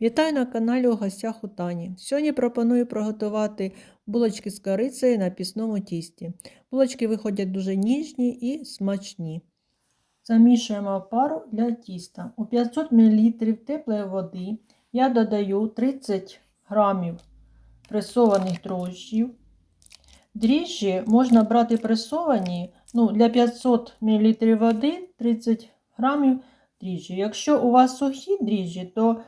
Вітаю на каналі у гостях у Тані. Сьогодні пропоную приготувати булочки з корицею на пісному тісті. Булочки виходять дуже ніжні і смачні. Замішуємо пару для тіста. У 500 мл теплої води я додаю 30 г пресованих дрожжів. Дріжджі можна брати пресовані ну, для 500 мл води 30 г дріжджі. Якщо у вас сухі дріжджі, то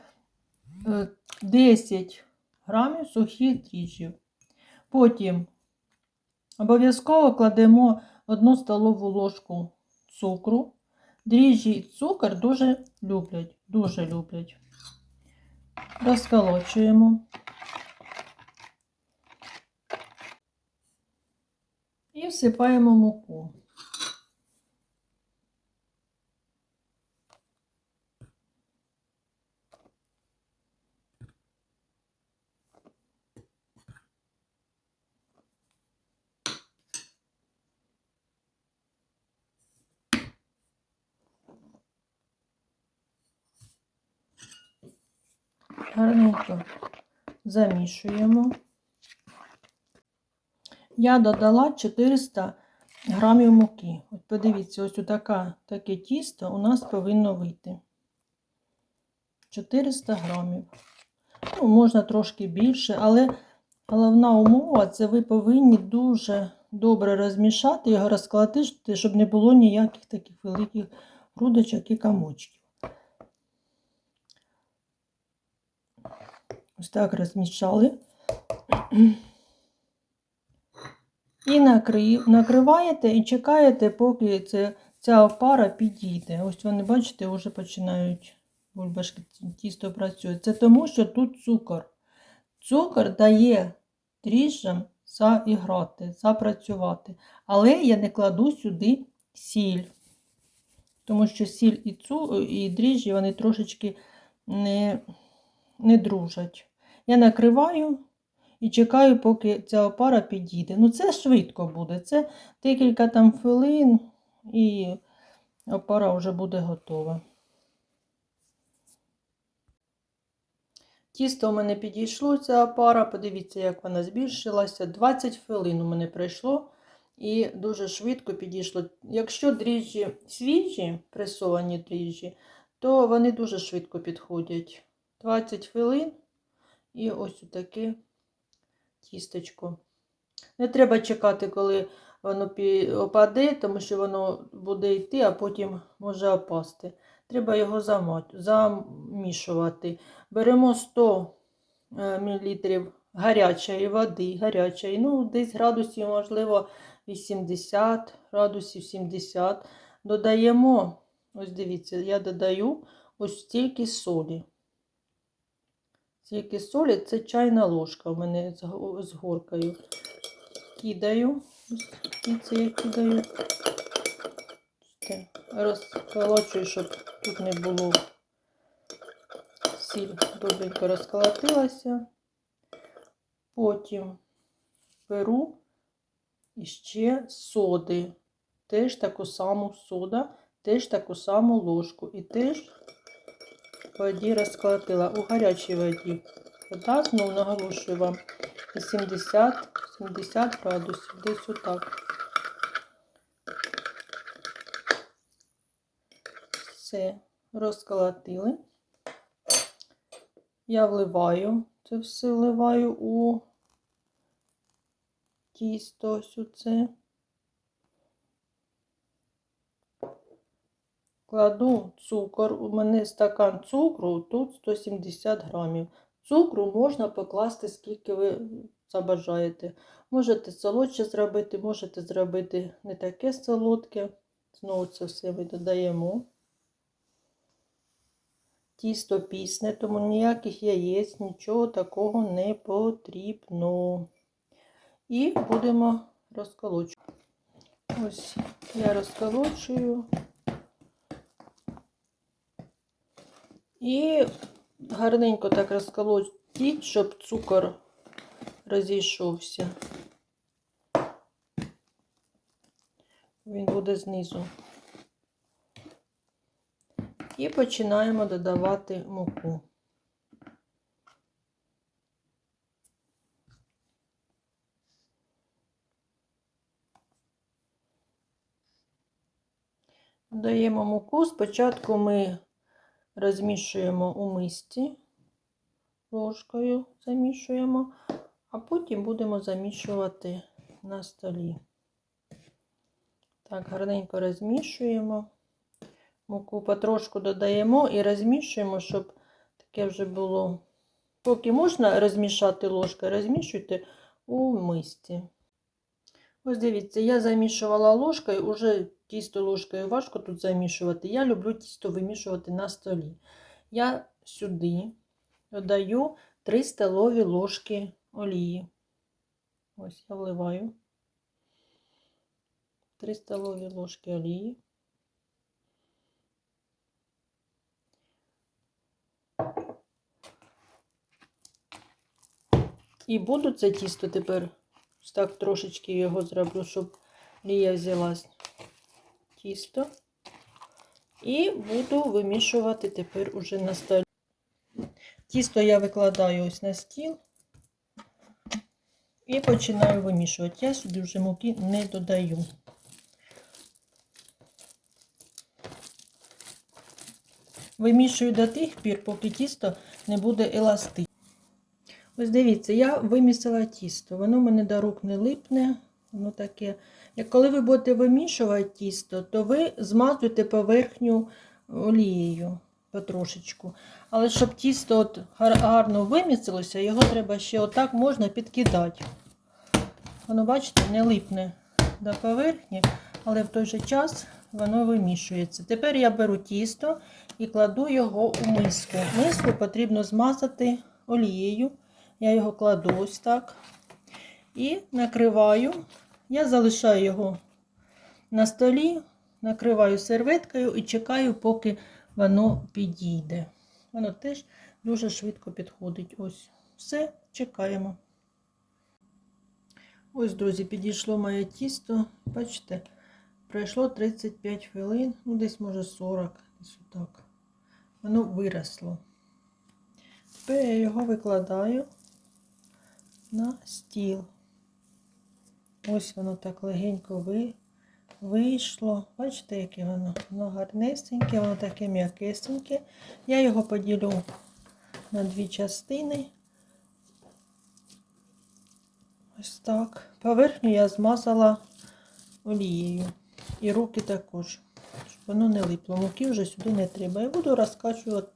10 грамів сухих дріжджів. Потім обов'язково кладемо 1 столову ложку цукру. Дріжджі і цукор дуже люблять, дуже люблять. Розколочуємо. І всипаємо муку. Гарненько замішуємо. Я додала 400 грамів муки. От подивіться, ось така, таке тісто у нас повинно вийти. 400 грамів. Ну, можна трошки більше, але головна умова це ви повинні дуже добре розмішати, його розколотити, щоб не було ніяких таких великих грудочок і комочків. Ось так розмішали. І накрив, накриваєте і чекаєте, поки це, ця опара підійде. Ось вони, бачите, вже починають бульбашки тісто працює. Це тому, що тут цукор. Цукор дає дріжджам заіграти, запрацювати. Але я не кладу сюди сіль. Тому що сіль і цу, і дріжджі вони трошечки не, не дружать. Я накриваю і чекаю, поки ця опара підійде. Ну, це швидко буде. Це декілька там хвилин і опара вже буде готова. Тісто у мене підійшло, ця опара. Подивіться, як вона збільшилася. 20 хвилин у мене пройшло і дуже швидко підійшло. Якщо дріжджі свіжі, пресовані дріжджі, то вони дуже швидко підходять. 20 хвилин і ось таке тістечко. Не треба чекати, коли воно опаде, тому що воно буде йти, а потім може опасти. Треба його замішувати. Беремо 100 мл гарячої води, гарячої, ну, десь градусів, можливо, 80 градусів 70. Додаємо, ось дивіться, я додаю ось стільки солі. Стільки солі це чайна ложка у мене з горкою. Кидаю, це я кидаю, розколочую, щоб тут не було сіль добренько розколотилася. Потім беру іще соди, теж таку саму сода, теж таку саму ложку. І теж воді розколотила у гарячій воді. Вода, знову наголошую вам, 80-70 градусів, десь отак. Все, розколотили. Я вливаю, це все вливаю у тісто ось оце. Кладу цукор, у мене стакан цукру, тут 170 грамів. Цукру можна покласти, скільки ви забажаєте. Можете солодше зробити, можете зробити не таке солодке. Знову це все ми додаємо. Тісто пісне, тому ніяких яєць, нічого такого не потрібно. І будемо розколочувати. Ось я розколочую. І гарненько так розколотіть, щоб цукор розійшовся. Він буде знизу. І починаємо додавати муку. Даємо муку, спочатку ми розмішуємо у мисці, ложкою замішуємо, а потім будемо замішувати на столі. Так, гарненько розмішуємо. Муку потрошку додаємо і розмішуємо, щоб таке вже було. Поки можна розмішати ложкою, розмішуйте у мисці. Ось дивіться, я замішувала ложкою, уже тісто ложкою важко тут замішувати. Я люблю тісто вимішувати на столі. Я сюди додаю 3 столові ложки олії. Ось я вливаю 3 столові ложки олії. І буду це тісто тепер так трошечки його зроблю, щоб лія взялась тісто. І буду вимішувати тепер уже на столі. Тісто я викладаю ось на стіл і починаю вимішувати. Я сюди вже муки не додаю. Вимішую до тих пір, поки тісто не буде еластичне. Ось дивіться, я вимісила тісто. Воно мене до рук не липне. Воно таке. Коли ви будете вимішувати тісто, то ви змазуєте поверхню олією потрошечку. Але щоб тісто от гарно вимісилося, його треба ще отак можна підкидати. Воно, бачите, не липне до поверхні, але в той же час воно вимішується. Тепер я беру тісто і кладу його у миску. Миску потрібно змазати олією. Я його кладу ось так і накриваю. Я залишаю його на столі, накриваю серветкою і чекаю, поки воно підійде. Воно теж дуже швидко підходить. Ось, все, чекаємо. Ось, друзі, підійшло моє тісто. Бачите, пройшло 35 хвилин, ну десь, може, 40, десь отак. Воно виросло. Тепер я його викладаю на стіл. Ось воно так легенько вийшло. Бачите, яке воно? Воно гарнесеньке, воно таке м'якесеньке. Я його поділю на дві частини. Ось так. Поверхню я змазала олією. І руки також, щоб воно не липло. Муки вже сюди не треба. Я буду розкачувати.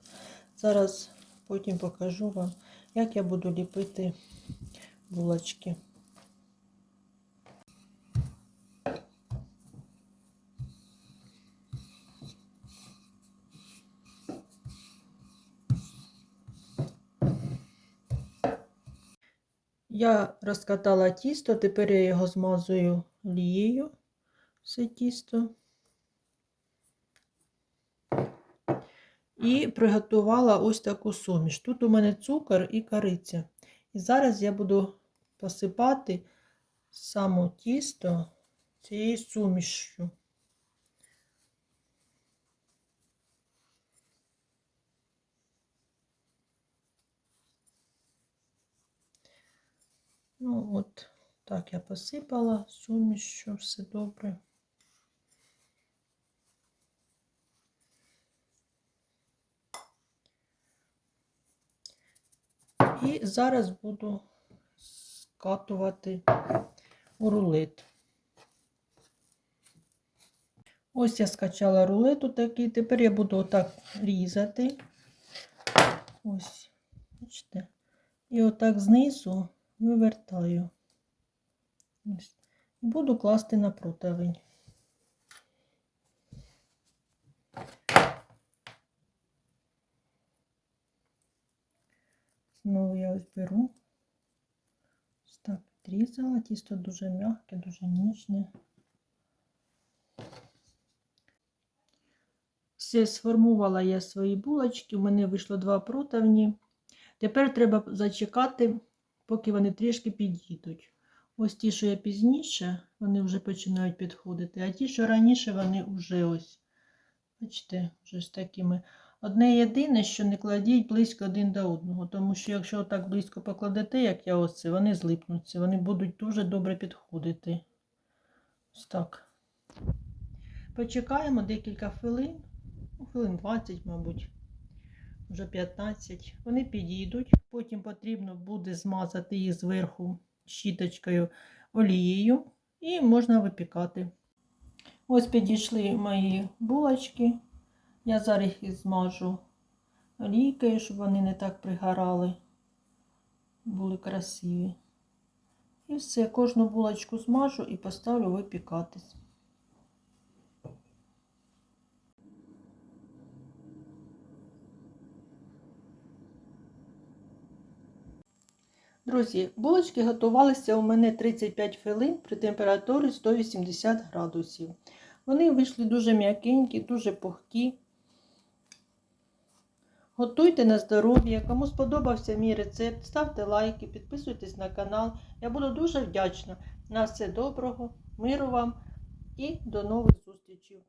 Зараз потім покажу вам, як я буду ліпити булочки. Я розкатала тісто, тепер я його змазую олією, все тісто. І приготувала ось таку суміш. Тут у мене цукор і кориця. І зараз я буду посипати само тісто цією сумішю. Ну, от так я посипала сумішю, все добре. І зараз буду скатувати у рулет. Ось я скачала рулет такий, тепер я буду отак різати. Ось, бачите, і отак знизу вивертаю. Ось. Буду класти на противень. Знову я ось беру, ось так відрізала, тісто дуже м'яке, дуже ніжне. Все, сформувала я свої булочки, у мене вийшло два противні. Тепер треба зачекати, поки вони трішки підійдуть. Ось ті, що я пізніше, вони вже починають підходити, а ті, що раніше, вони вже ось, бачите, вже з такими. Одне єдине, що не кладіть близько один до одного, тому що якщо так близько покладете, як я оце, вони злипнуться, вони будуть дуже добре підходити. Ось так. Почекаємо декілька хвилин, ну, хвилин 20, мабуть, вже 15. Вони підійдуть. Потім потрібно буде змазати їх зверху щіточкою олією і можна випікати. Ось підійшли мої булочки. Я зараз їх змажу олійкою, щоб вони не так пригорали, були красиві. І все, кожну булочку змажу і поставлю випікатись. Друзі, булочки готувалися у мене 35 хвилин при температурі 180 градусів. Вони вийшли дуже м'якенькі, дуже пухкі. Готуйте на здоров'я. Кому сподобався мій рецепт, ставте лайки, підписуйтесь на канал. Я буду дуже вдячна. На все доброго, миру вам і до нових зустрічей.